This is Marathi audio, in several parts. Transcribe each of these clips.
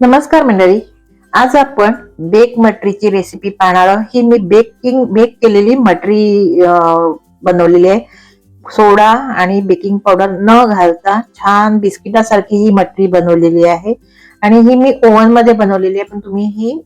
नमस्कार मंडळी आज आपण बेक मटरीची रेसिपी पाहणार आहोत. ही मी बेकिंग बेक केलेली मटरी बनवलेली आहे. सोडा आणि बेकिंग पावडर न घालता छान बिस्किटासारखी ही मटरी बनवलेली आहे. आणि ही मी ओव्हनमध्ये बनवलेली आहे पण तुम्ही ही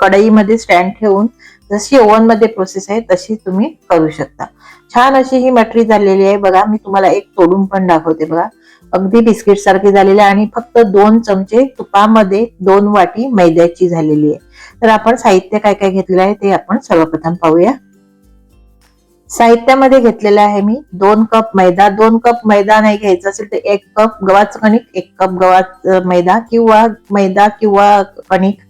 कढईमध्ये स्टँड ठेवून जशी ओव्हनमध्ये प्रोसेस आहे तशी तुम्ही करू शकता. छान अशी ही मटरी झालेली आहे. बघा मी तुम्हाला एक तोडून पण दाखवते बघा. अगदी बिस्किट सारखी झालेली आहे आणि फक्त दोन चमचे तुपामध्ये दोन वाटी मैद्याची झालेली आहे. तर आपण साहित्य काय काय घेतलेलं आहे ते आपण सर्वप्रथम पाहूया. साहित्यामध्ये घेतलेलं आहे मी दोन कप मैदा. दोन कप मैदा नाही घ्यायचा असेल तर एक कप गव्हाचं कणिक एक कप गव्हाचं मैदा किंवा मैदा किंवा कणिक.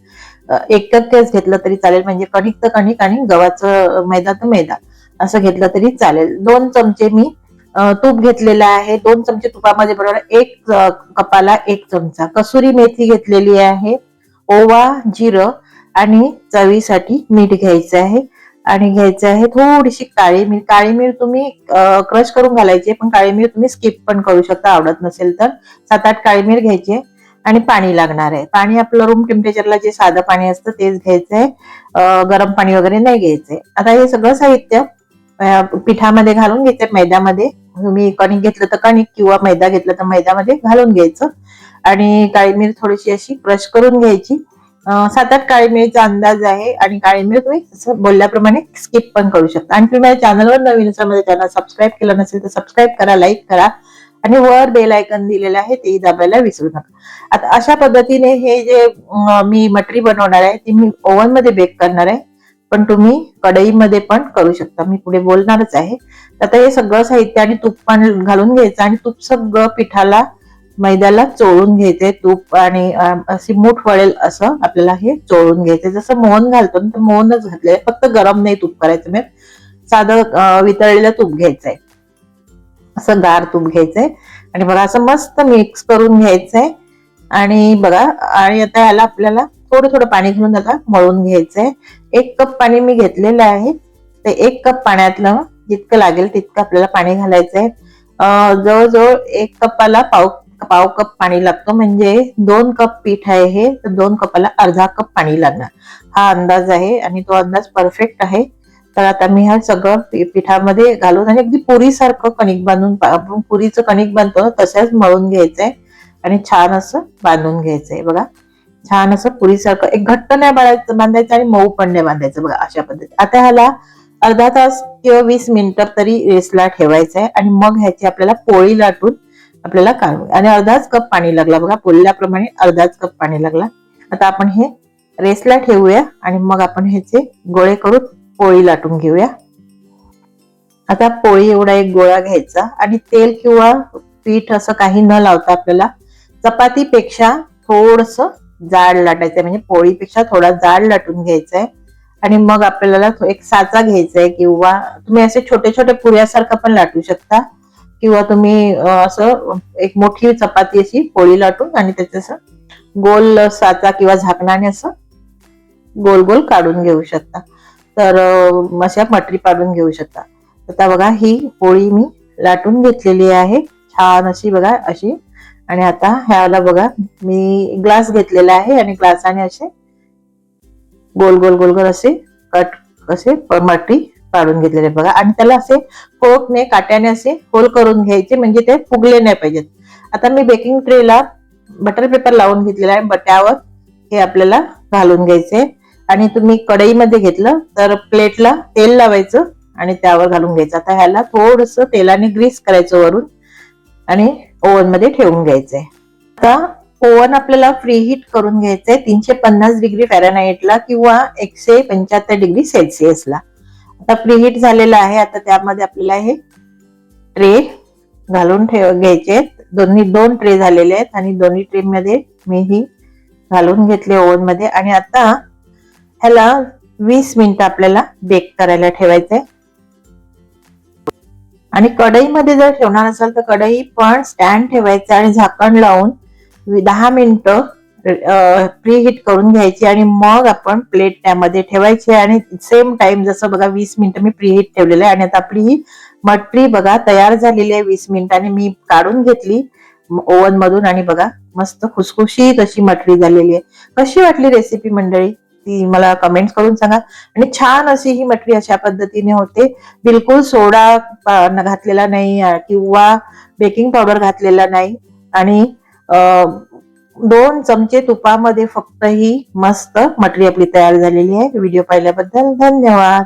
एक टक्केच घेतलं तरी चालेल. म्हणजे कणिक तर कणिक आणि गव्हाचं मैदा तर मैदा. असं घेतलं तरी चालेल. दोन चमचे मी तूप घेतलेलं आहे. दोन चमचे तुपामध्ये बरोबर एक कपाला एक चमचा. कसुरी मेथी घेतलेली आहे. ओवा जिरं आणि चवीसाठी मीठ घ्यायचं आहे. आणि घ्यायचं आहे थोडीशी काळी मिर काळी मिर तुम्ही क्रश करून घालायची पण काळी मिर तुम्ही स्किप पण करू शकता. आवडत नसेल तर. सात आठ काळी मिर घ्यायची आहे आणि पाणी लागणार आहे. पाणी आपलं रूम टेम्परेचरला जे साधं पाणी असतं तेच घ्यायचं आहे. गरम पाणी वगैरे नाही घ्यायचंय आता हे सगळं साहित्य पिठामध्ये घालून घ्यायचंय मैद्यामध्ये. तुम्ही कणिक घेतलं तर कणिक किंवा मैदा घेतलं तर मैद्यामध्ये घालून घ्यायचं. आणि काळी मिरी थोडीशी अशी क्रश करून घ्यायची. सात आठ काळी मिरीचा अंदाज आहे आणि काळी मिरी तुम्ही बोलल्याप्रमाणे स्किप पण करू शकता. आणि तुम्ही माझ्या चॅनलवर नवीन माझ्या चॅनल सबस्क्राईब केलं नसेल तर सबस्क्राईब करा लाईक करा. आणि वर बेल आयकन दिलेलं आहे तेही दाबायला विसरू नका. आता अशा पद्धतीने हे जे मी मटरी बनवणार आहे ती मी ओव्हनमध्ये बेक करणार आहे. पण तुम्ही कढईमध्ये पण करू शकता. मी पुढे बोलणारच आहे. आता हे सगळं साहित्य आणि तूप पण घालून घ्यायचं आणि तूप सगळं पिठाला मैद्याला चोळून घ्यायचे. तूप आणि अशी मूठ वळेल असं आपल्याला हे चोळून घ्यायचे. जसं मोहन घालतो ना तर मोहनच घातले फक्त गरम नाही तूप करायचं मी. साधं वितळलेलं तूप घ्यायचंय. असं गार तूप घ्यायचंय. आणि बघा असं मस्त मिक्स करून घ्यायचंय. आणि बघा आणि आता ह्याला आपल्याला थोडं थोडं पाणी घालून त्याला मळून घ्यायचंय. एक कप पाणी मी घेतलेलं आहे. ते एक कप पाण्यातलं जितकं लागेल तितकं आपल्याला पाणी घालायचंय. जवळजवळ एक कपाला पाव पाव कप पाणी लागतो. म्हणजे दोन कप पीठ आहे हे तर दोन कपाला अर्धा कप पाणी लागणार. हा अंदाज आहे आणि तो अंदाज परफेक्ट आहे. तर आता मी हा सगळं पिठामध्ये घालून आणि अगदी पुरीसारखं कणिक बांधून आपण पुरीचं कणिक बांधतो ना तसंच मळून घ्यायचंय. आणि छान असं बांधून घ्यायचंय. बघा. छान असं पुरीसारखं एक घट्ट नाही बांधायचं बांधायचं आणि मऊ पण नाही बांधायचं बघा अशा पद्धती आता ह्याला अर्धा तास किंवा वीस मिनिटं तरी रेसला ठेवायचं आहे आणि मग ह्याची आपल्याला पोळी लाटून आपल्याला काढू आणि अर्धाच कप पाणी लागला बघा बोलल्याप्रमाणे अर्धाच कप पाणी लागला. आता आपण हे रेसला ठेवूया आणि मग आपण ह्याचे गोळे करून पोळी लाटून घेऊया. आता पोळी एवढा एक गोळा घ्यायचा आणि तेल किंवा पीठ असं काही न लावता आपल्याला चपातीपेक्षा थोडस जाड लाटायचंय. म्हणजे पोळीपेक्षा थोडा जाड लाटून घ्यायचा आहे आणि मग आपल्याला एक साचा घ्यायचा आहे किंवा तुम्ही असे छोटे छोटे पुऱ्यासारखं पण लाटू शकता. किंवा तुम्ही असं एक मोठी चपाती अशी पोळी लाटून आणि त्याचं असं गोल साचा किंवा झाकणाने असं गोल गोल काढून घेऊ शकता. तर अशा मटरी पाडून घेऊ शकता. आता बघा ही पोळी मी लाटून घेतलेली आहे. छान अशी बघा अशी आणि आता ह्याला बघा मी ग्लास घेतलेला आहे आणि ग्लासाने असे गोल गोल गोल गोल असे कट असे मटी काढून पाडून घेतलेले बघा. आणि त्याला असे फोकने काट्याने असे होल करून घ्यायचे म्हणजे ते फुगले नाही पाहिजेत. आता मी बेकिंग ट्रेला बटर पेपर लावून घेतलेला आहे बट्यावर हे आपल्याला घालून घ्यायचे आणि तुम्ही कढईमध्ये घेतलं तर प्लेटला तेल लावायचं आणि त्यावर घालून घ्यायचं. आता ह्याला थोडस तेलाने ग्रीस करायचं वरून. आणि ओव्हनमध्ये ठेवून घ्यायचंय आता ओव्हन आपल्याला फ्री हीट करून घ्यायचंय तीनशे पन्नास डिग्री फॅरनाईटला किंवा एकशे पंच्याहत्तर डिग्री सेल्सिअसला आता फ्री हीट झालेलं आहे आता त्यामध्ये आपल्याला हे ट्रे घालून ठेव घ्यायचे आहेत. दोन्ही दोन ट्रे झालेले आहेत आणि दोन्ही ट्रे मध्ये मी ही घालून घेतले ओव्हनमध्ये आणि आता ह्याला वीस मिनिटं आपल्याला बेक करायला ठेवायचंय. आणि कढईमध्ये जर ठेवणार असाल तर कढई पण स्टँड ठेवायचं आणि झाकण लावून दहा मिनिटं प्री हीट करून घ्यायची आणि मग आपण प्लेट त्यामध्ये ठेवायची आणि सेम टाइम जसं बघा वीस मिनिटं मी प्री हीट ठेवलेलं आहे आणि आता आपली ही मटरी बघा तयार झालेली आहे वीस मिनिटांनी मी काढून घेतली ओव्हन मधून आणि बघा मस्त खुसखुशीत अशी मटरी झालेली आहे. कशी वाटली रेसिपी मंडळी? ती मला कमेंट करून सांगा. आणि छान अशी ही मटरी अशा पद्धतीने होते. बिलकुल सोडा घातलेला नाही किंवा बेकिंग पावडर घातलेला नाही. आणि दोन चमचे तुपामध्ये फक्त ही मस्त मटरी आपली तयार झालेली आहे. व्हिडिओ पाहिल्याबद्दल धन्यवाद.